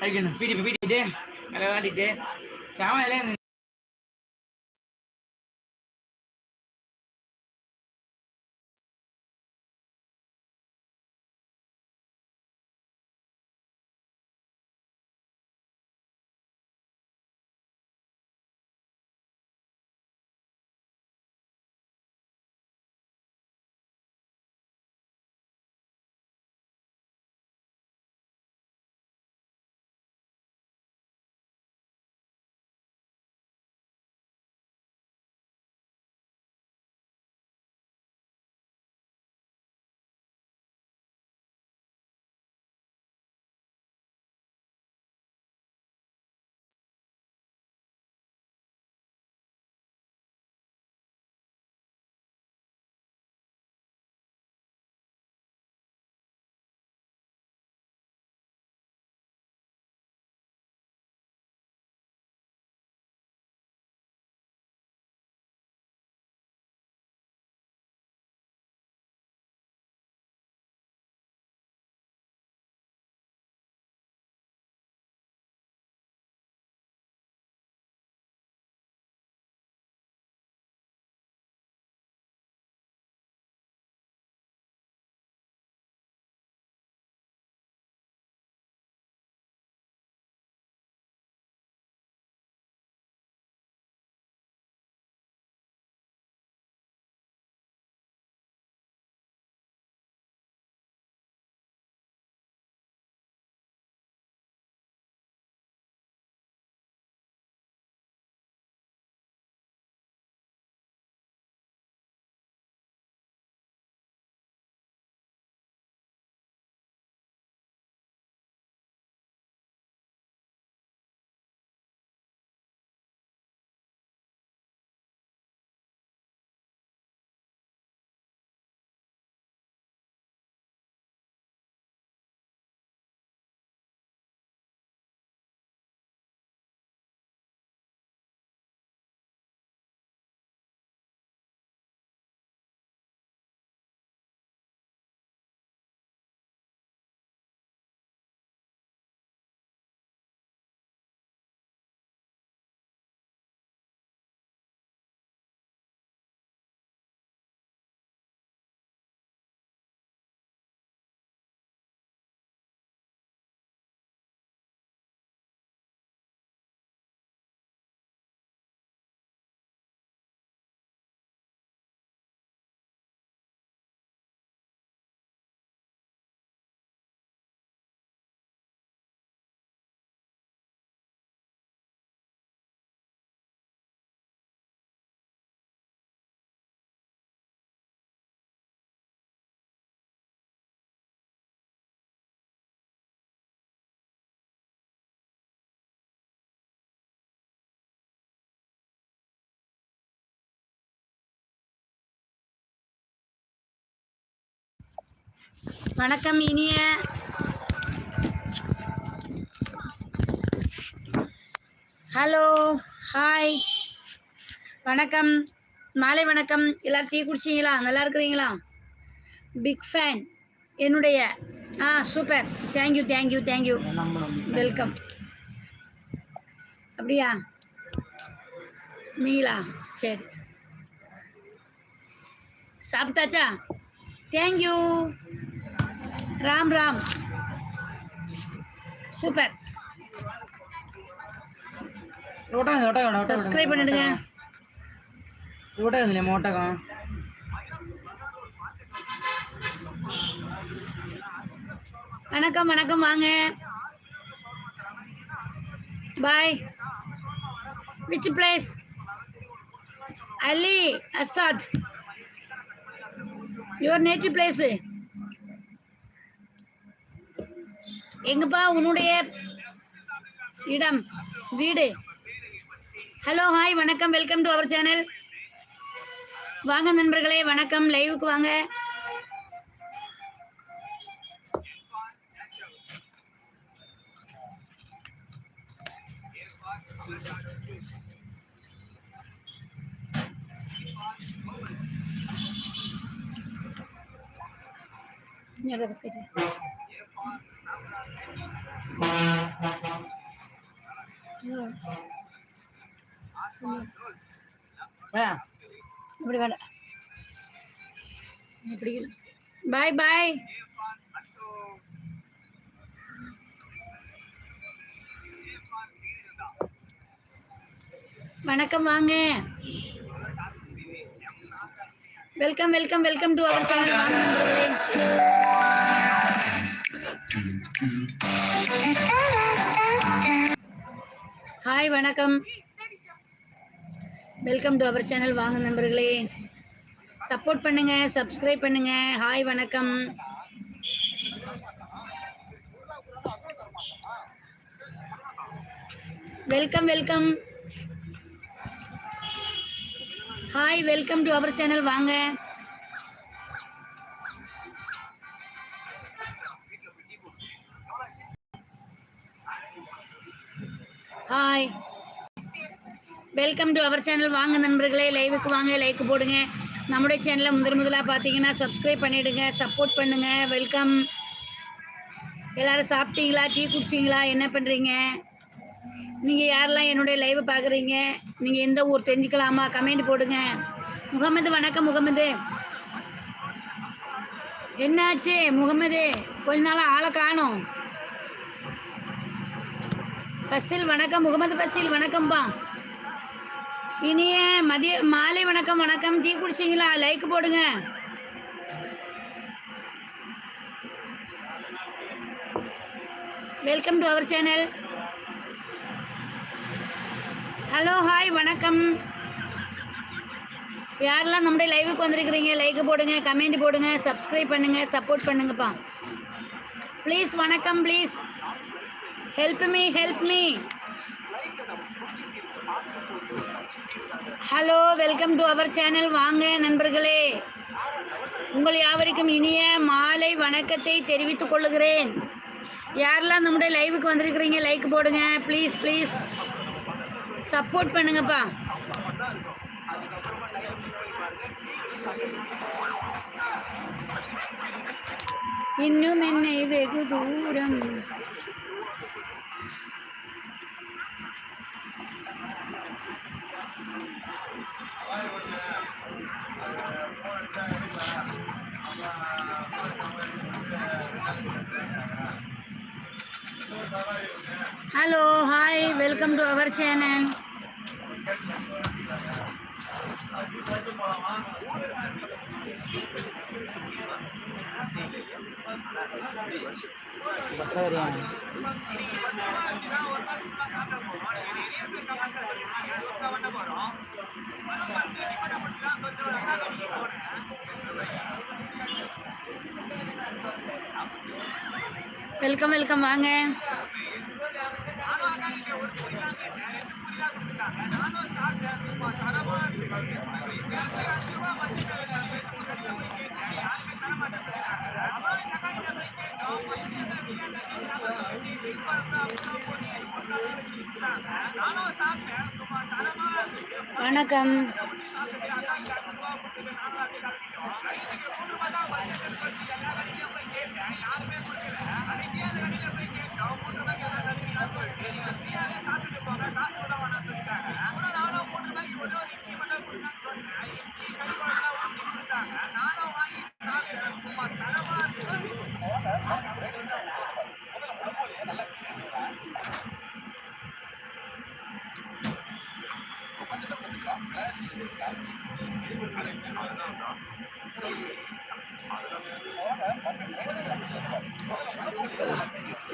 அடிக்கணும் பீடி பீடிட்டு நல்லா விளாண்டிட்டு சாமான் வணக்கம் இனிய. Hello hi. வணக்கம். மாலை வணக்கம். எல்லாரும் டீ குடிச்சிங்களா? நல்லா இருக்கிறீங்களா? Big fan. என்னுடைய ஆ super. Thank you thank you thank you welcome அப்படியா? நீங்களா? சரி. சாப்பிட்டாச்சா? Thank you Ram Ram. Super. ஒட்டகம் ஒட்டகம் சப்ஸ்கிரைப் பண்ணிடுங்க. ஒட்டகம் இல்லையா ஒட்டகம் வணக்கம் வணக்கம் வாங்க. பாய் which place Ali Azad your native place எங்கப்பா உன்னுடைய இடம்? வீடு. ஹலோ ஹாய் வணக்கம். வெல்கம் டு அவர் சேனல் வாங்க நண்பர்களே வணக்கம். லைவுக்கு வாங்க. இன்னொரு biscuit. ஆ இப்படி வேண்டாம் இப்படி பாய் பாய் வணக்கம் வாங்க welcome welcome welcome to our channel வாங்க ஹாய் வணக்கம். வெல்கம் டு அவர் சேனல் வாங்க நண்பர்களே. சப்போர்ட் பண்ணுங்க சப்ஸ்கிரைப் பண்ணுங்க. ஹாய் வணக்கம். Welcome welcome hi welcome to our channel வாங்க. வெல்கம் டு அவர் சேனல் வாங்க நண்பர்களே லைவுக்கு வாங்க லைக் போடுங்க. நம்முடைய சேனலை முதல் முதலாக பார்த்தீங்கன்னா சப்ஸ்கிரைப் பண்ணிவிடுங்க சப்போர்ட் பண்ணுங்க. வெல்கம் எல்லாரும் சாப்பிட்டீங்களா? டீ குடிச்சிங்களா? என்ன பண்ணுறீங்க நீங்கள் யாரெல்லாம் என்னுடைய லைவை பார்க்குறீங்க நீங்கள் எந்த ஊர் தெரிஞ்சுக்கலாமா? கமெண்ட் போடுங்க. முகமது வணக்கம் முகமது. என்னாச்சு முகமது? கொஞ்ச நாள் ஆளை காணும். ஃபசில் வணக்கம் முகமது ஃபசில் வணக்கம்ப்பா இனிய மதிய மாலை வணக்கம் வணக்கம். டீ குடிச்சிங்களா? லைக் போடுங்க. Welcome to our channel hello hi வணக்கம். யாரெல்லாம் நம்முடைய லைவுக்கு வந்திருக்கிறீங்க லைக் போடுங்க கமெண்ட் போடுங்க சப்ஸ்கிரைப் பண்ணுங்க சப்போர்ட் பண்ணுங்கப்பா. ப்ளீஸ் வணக்கம் please help me help me hello welcome to our channel வாங்க நண்பர்களே. உங்கள் யாவருக்கும் இனிய மாலை வணக்கத்தை தெரிவித்துக் கொள்ளுகிறேன் யாரெல்லாம் நம்முடைய லைவுக்கு வந்திருக்கிறீங்க லைக் போடுங்க. ப்ளீஸ் ப்ளீஸ் சப்போர்ட் பண்ணுங்கப்பா. இன்னும் என்னை வெகு தூரம் hello hi welcome to our channel பத்திரம் வரையா வெல்கம் வெல்கம் வாங்க. வணக்கம்.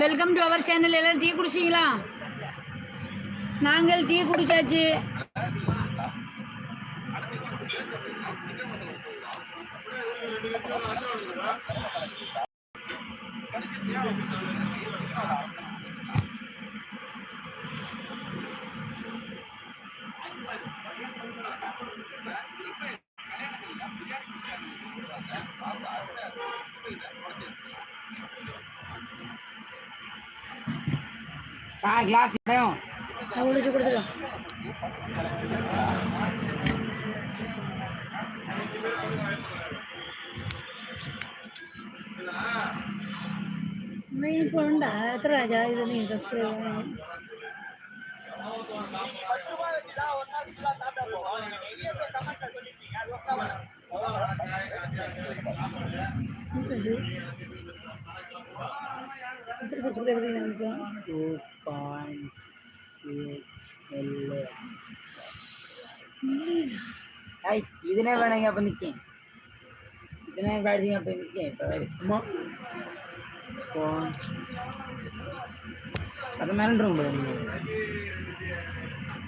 வெல்கம் டு அவர் சேனல் எல்லாரும் டீ குடிச்சிங்களா? நாங்கள் டீ குடிச்சாச்சு. ಗ್ಲಾಸ್ ಇದ್ದಾವೆ ಉಳಿದು ಕುಡಿದ್ರು ಮೀನು ಪೊಂಡ ಹತ್ರ ರಾಜಾ ಇದು ನೀನು ಸಬ್ಸ್ಕ್ರೈಬ್ ಮಾಡಿ மாதம் ஃபுல்லாக எப்படி நினைக்கும் டூ பாயிண்ட் ஐய் இதுனே வேணுங்க அப்போ நிற்கேன் இதுனே காடிச்சிங்க அப்போ நிற்கேன் இப்போ சும்மா அது மிரண்டுரும்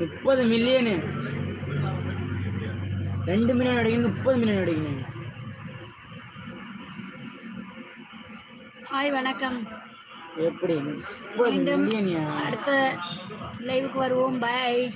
முப்பது மில்லியனு ரெண்டு மில்லியன் அடிக்கணும் முப்பது மில்லியன் அடிக்கணும் ஹாய் வணக்கம் எப்படி? மீண்டும் அடுத்த லைவுக்கு வருவோம். பாய்